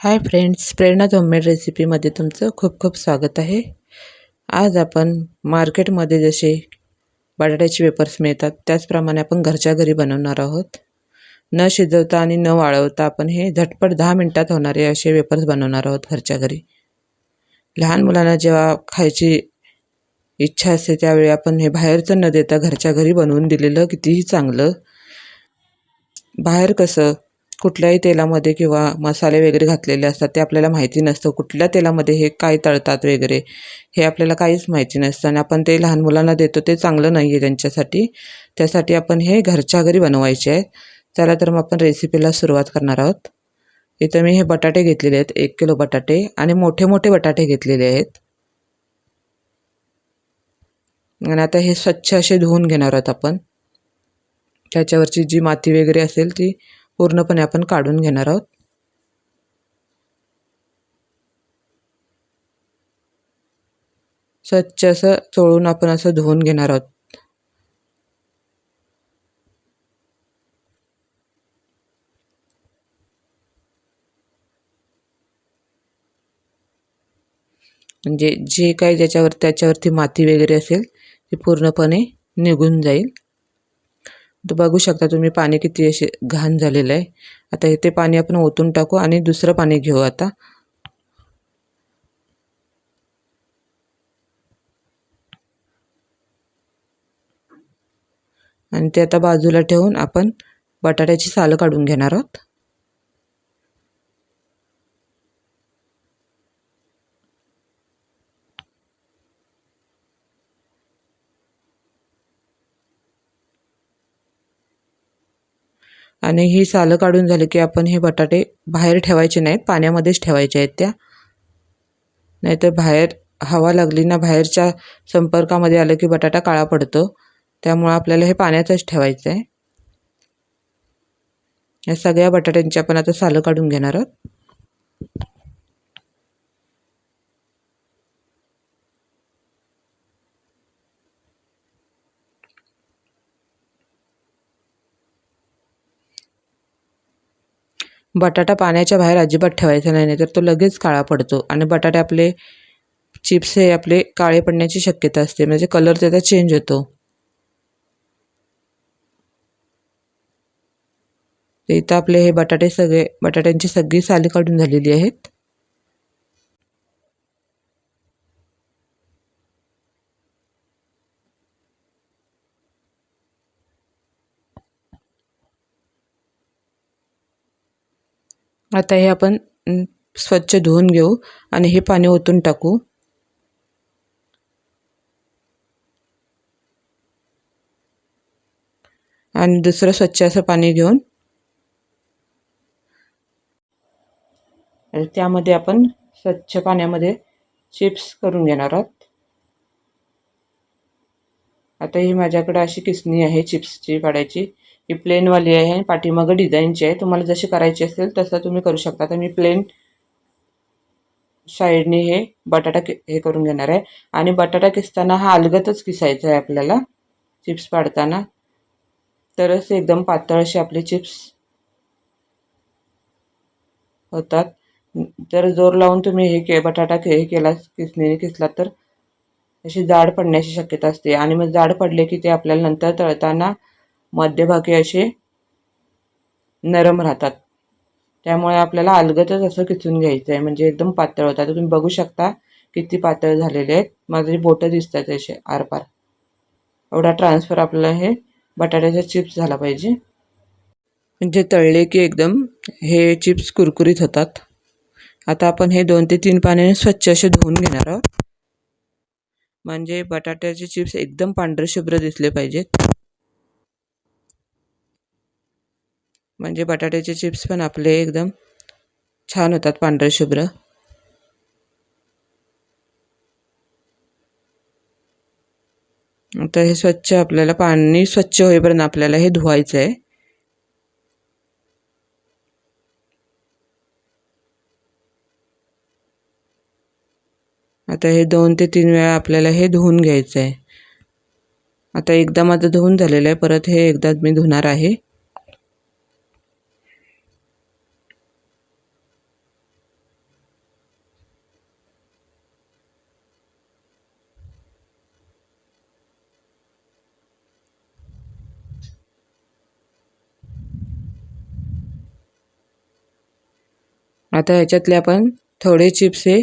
Hi friends प्रेरणा homemade रेसिपीमध्ये तुमचं खूप खूप स्वागत आहे. आज आपण मार्केटमध्ये जसे बटाट्याचे वेपर्स मिळतात त्याचप्रमाणे आपण घरच्या घरी बनवणार आहोत. न शिजवता आणि न वाळवता आपण हे झटपट दहा मिनटात होणारे असे वेपर्स बनवणार आहोत घरच्या घरी. लहान मुलांना जेव्हा खायची इच्छा असते त्यावेळी आपण हे बाहेरचं न देता घरच्या घरी बनवून दिलेलं कितीही चांगलं. बाहेर कसं कुठल्याही तेलामध्ये किंवा मसाले वगैरे घातलेले असतात ते आपल्याला माहिती नसतं कुठल्या तेलामध्ये हे काय तळतात वगैरे हे आपल्याला काहीच माहिती नसतं. आणि आपण ते लहान मुलांना देतो ते चांगलं नाही आहे त्यांच्यासाठी. त्यासाठी आपण हे घरच्या घरी बनवायचे आहे चला तर मग आपण रेसिपीला सुरुवात करणार आहोत. इथं मी हे बटाटे घेतलेले आहेत एक किलो बटाटे आणि मोठे मोठे बटाटे घेतलेले आहेत. आणि आता हे स्वच्छ असे धुवून घेणार आहोत आपण. त्याच्यावरची जी माती वगैरे असेल ती पूर्णपणे आपण काढून घेणार आहोत. स्वच्छ असं चोळून आपण असं धुवून घेणार आहोत. म्हणजे जे काही ज्याच्यावर त्याच्यावरती माती वगैरे असेल ती पूर्णपणे निघून जाईल. तर बघू शकता तुम्ही पाणी किती असे घाण झालेलं आहे. आता ते पाणी आपण ओतून टाकू आणि दुसरं पाणी घेऊ आता. आणि ते आता बाजूला ठेवून आपण बटाट्याची सालं काढून घेणार आहोत. आणि ही सालं काढून झाली की आपण हे बटाटे बाहेर ठेवायचे नाहीत पाण्यामध्येच ठेवायचे आहेत त्या. नाहीतर बाहेर हवा लागली ना बाहेरच्या संपर्कामध्ये आलं की बटाटा काळा पडतो. त्यामुळं आपल्याला हे पाण्यातच ठेवायचं आहे या सगळ्या बटाट्यांची आपण आता सालं काढून घेणार आहोत. बटाटा पाण्याच्या बाहेर अजिबात ठेवायचा नाही नाही तर तो लगेच काळा पडतो. आणि बटाटे आपले चिप्स हे आपले काळे पडण्याची शक्यता असते म्हणजे कलर त्याचा चेंज होतो. इथं आपले हे बटाटे सगळे बटाट्यांची सगळी साली काढून झालेली आहेत. आता हे आपण स्वच्छ धुवून घेऊ आणि हे पाणी ओतून टाकू. आणि दुसरं स्वच्छ असं पाणी घेऊन. त्यामध्ये आपण स्वच्छ पाण्यामध्ये चिप्स करून घेणार आहोत. आता ही माझ्याकडे अशी किसणी आहे चिप्सची पाड्याची ही प्लेनवाली आहे पाठीमागं डिझाईनची आहे. तुम्हाला जशी करायची असेल तसं तुम्ही करू शकता. तर मी प्लेन साईडने हे बटाटा कि हे करून घेणार आहे. आणि बटाटा किसताना हा अलगतच किसायचा आहे आपल्याला चिप्स पाडताना. तरच एकदम पातळ असे आपले चिप्स होतात. जर जोर लावून तुम्ही हे के बटाटा हे केला किसणीने किसला तर अशी जाड पडण्याची शक्यता असते. आणि मग जाड पडले की ते आपल्याला नंतर तळताना मध्यभागी असे नरम राहतात. त्यामुळे आपल्याला अलगतच असं किचून घ्यायचं आहे म्हणजे एकदम पातळ होतात. तुम्ही बघू शकता किती पातळ झालेले आहेत. माझे बोटं दिसतात असे आरपार. एवढा ट्रान्सफर आपल्याला हे बटाट्याचा चिप्स झाला पाहिजे. म्हणजे तळले की एकदम हे चिप्स कुरकुरीत होतात. आता आपण हे दोन ते तीन पाण्याने स्वच्छ असे धुवून घेणार आहोत. म्हणजे बटाट्याचे चिप्स एकदम पांढरे शुभ्र दिसले पाहिजेत. म्हणजे बटाट्याचे चिप्स पण आपले एकदम छान होतात पांढरे शुभ्र. आता हे स्वच्छ आपल्याला पाणी स्वच्छ होईपर्यंत आपल्याला हे धुवायचं आहे आता हे दोन ते तीन वेळा आपल्याला हे धुवून घ्यायचं आहे आता एकदा माझं धुवून झालेलं आहे परत हे एकदा मी धुणार आहे. आता ह्याच्यातले आपण थोडे चिप्स हे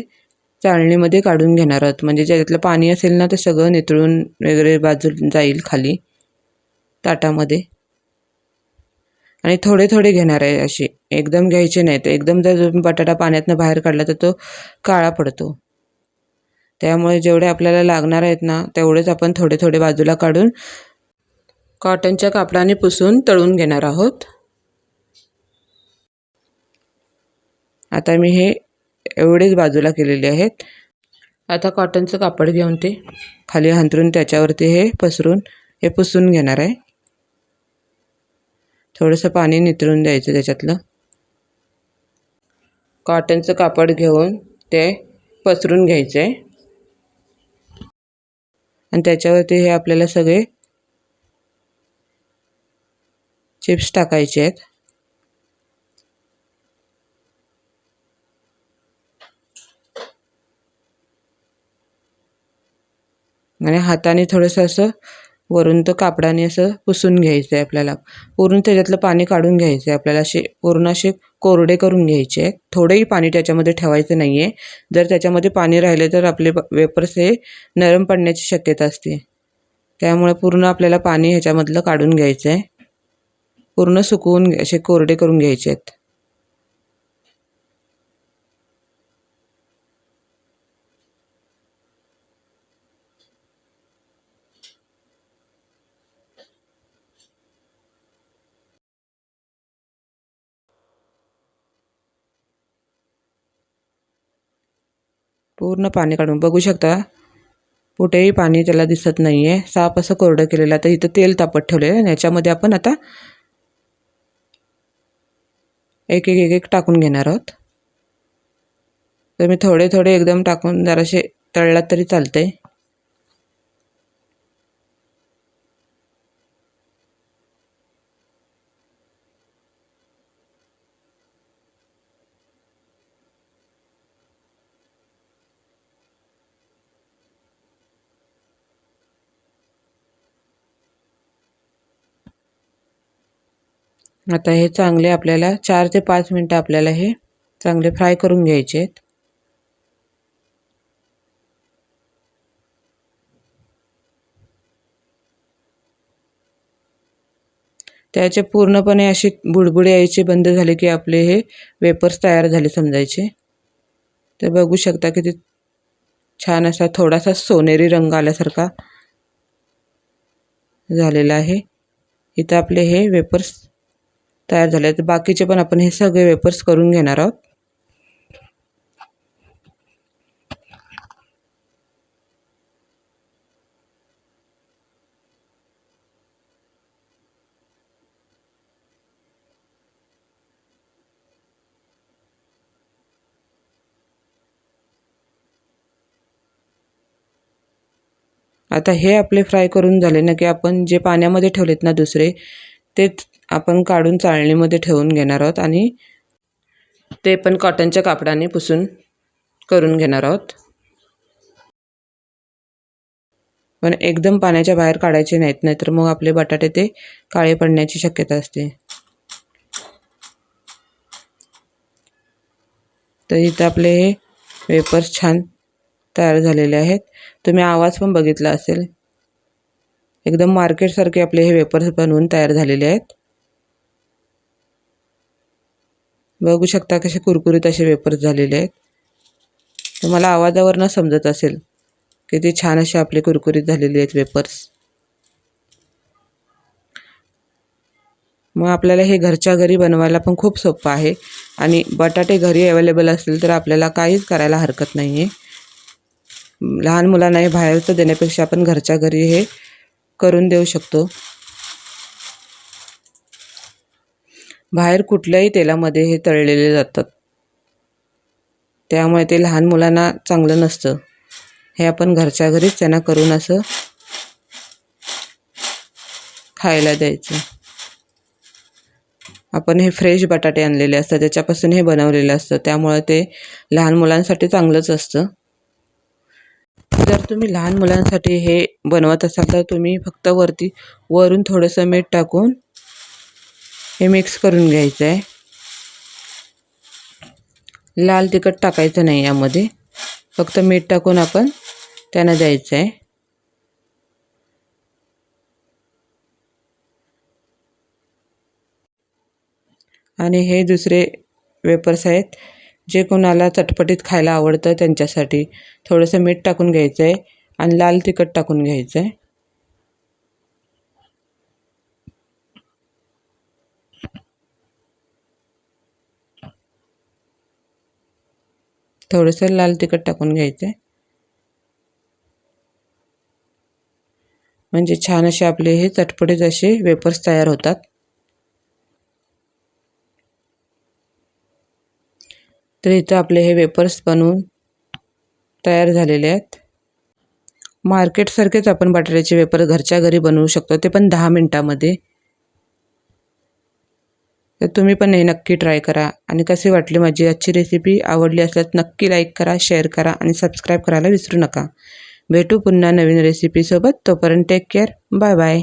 चाळणीमध्ये काढून घेणार आहोत. म्हणजे ज्याच्यातलं पाणी असेल ना ते सगळं नितळून वगैरे बाजू जाईल खाली ताटामध्ये. आणि थोडे थोडे घेणार आहे असे. एकदम घ्यायचे नाही तर एकदम जर तुम्ही बटाटा पाण्यातनं बाहेर काढला तर तो काळा पडतो. त्यामुळे जेवढे आपल्याला लागणार आहेत ना तेवढेच आपण थोडे थोडे बाजूला काढून कॉटनच्या कापडाने पुसून तळून घेणार आहोत. आता मी हे एवढेच बाजूला केलेले आहेत. आता कॉटनचं कापड घेऊन ते खाली हंतरून त्याच्यावरती हे पसरून हे पुसून घेणार आहे. थोडंसं पाणी नितळून द्यायचं त्याच्यातलं. कॉटनचं कापड घेऊन ते पसरून घ्यायचं. आहे आणि त्याच्यावरती हे आपल्याला सगळे चिप्स टाकायचे आहेत. आणि हाताने थोडंसं असं वरून तर कापडाने असं पुसून घ्यायचं आहे आपल्याला. पूर्ण त्याच्यातलं पाणी काढून घ्यायचं आहे आपल्याला. असे पूर्ण असे कोरडे करून घ्यायचे. आहेत थोडंही पाणी त्याच्यामध्ये ठेवायचं नाही आहे जर त्याच्यामध्ये पाणी राहिले तर आपले वेपर्स हे नरम पडण्याची शक्यता असते. त्यामुळे पूर्ण आपल्याला पाणी ह्याच्यामधलं काढून घ्यायचं आहे पूर्ण सुकवून असे कोरडे करून घ्यायचे आहेत पूर्ण पाणी काढून. बघू शकता कुठेही पाणी त्याला दिसत नाही आहे साप असं कोरडं केलेलं आता इथं तेल तापत ठेवलेलं आहे याच्यामध्ये आपण आता एक एक एक एक टाकून घेणार आहोत. तर मी थोडे थोडे एकदम टाकून जरासे तळलात तरी चालतंय. आता हे चांगले आपल्याला चार ते पाच मिनटं आपल्याला हे चांगले फ्राय करून घ्यायचे आहेत. त्याचे पूर्णपणे अशी बुडबुडे यायचे बंद झाले की आपले हे वेपर्स तयार झाले समजायचे. तर बघू शकता की ते छान असा थोडासा सोनेरी रंग आल्यासारखा झालेला आहे. इथं आपले हे वेपर्स तयार झाले आहेत. बाकीचे पण आपण हे सगळे वेपर्स करून घेणार आहोत. आता हे आपले फ्राय करून झाले ना की आपण जे पाण्यामध्ये ठेवलेत ना दुसरे ते आपण काढून चाळणीमध्ये ठेवून घेणार आहोत आणि ते पण कॉटनच्या कापडाने पुसून करून घेणार आहोत. पण एकदम पाण्याच्या बाहेर काढायचे नाहीत नाहीतर मग आपले बटाटे ते काळे पडण्याची शक्यता असते. तर इथं आपले हे वेपर्स छान तयार झालेले आहेत. तुम्ही आवाज पण बघितला असेल. एकदम मार्केटसारखे आपले हे वेपर्स बनवून तयार झालेले आहेत. बघू शकता कसे कुरकुरीत असे वेपर्स झालेले आहेत. तुम्हाला आवाजावरनं समजत असेल किती छान असे आपले कुरकुरीत झालेले आहेत वेपर्स मग आपल्याला हे घरच्या घरी बनवायला पण खूप सोपं आहे आणि बटाटे घरी अवेलेबल असतील तर आपल्याला काहीच करायला हरकत नाही आहे लहान मुलांना हे बाहेरचं देण्यापेक्षा आपण घरच्या घरी हे करून देऊ शकतो. बाहेर कुठल्याही तेलामध्ये हे तळलेले जातात. त्यामुळे ते लहान मुलांना चांगलं नसतं. हे आपण घरच्या घरीच त्यांना करून असं खायला द्यायचं. आपण हे फ्रेश बटाटे आणलेले असतात त्याच्यापासून हे बनवलेलं असतं. त्यामुळे ते लहान मुलांसाठी चांगलंच असतं. जर तुम्ही लहान मुलांसाठी हे बनवत असाल तर तुम्ही फक्त वरती वरून थोडंसं मीठ टाकून हे मिक्स करून घ्यायचं आहे लाल तिखट टाकायचं नाही यामध्ये. फक्त मीठ टाकून आपण त्यांना द्यायचं आहे आणि हे दुसरे वेपर्स आहेत. जे कोणाला चटपटीत खायला आवडतं त्यांच्यासाठी थोडंसं मीठ टाकून घ्यायचं आहे आणि लाल तिखट टाकून घ्यायचं आहे थोडंसं लाल तिखट टाकून घ्यायचं आहे म्हणजे छान असे आपले हे चटपटीत असे वेपर्स तयार होतात. तर इथं आपले हे वेपर्स बनवून तयार झालेले आहेत. मार्केटसारखेच आपण बटाट्याचे वेपर घरच्या घरी बनवू शकतो. ते पण दहा मिनटामध्ये. तर तुम्ही पण हे नक्की ट्राय करा. आणि कसे वाटले माझी आजची रेसिपी आवडली असल्यास नक्की लाईक करा शेअर करा आणि सबस्क्राईब करायला विसरू नका. भेटू पुन्हा नवीन रेसिपीसोबत तोपर्यंत टेक केअर बाय बाय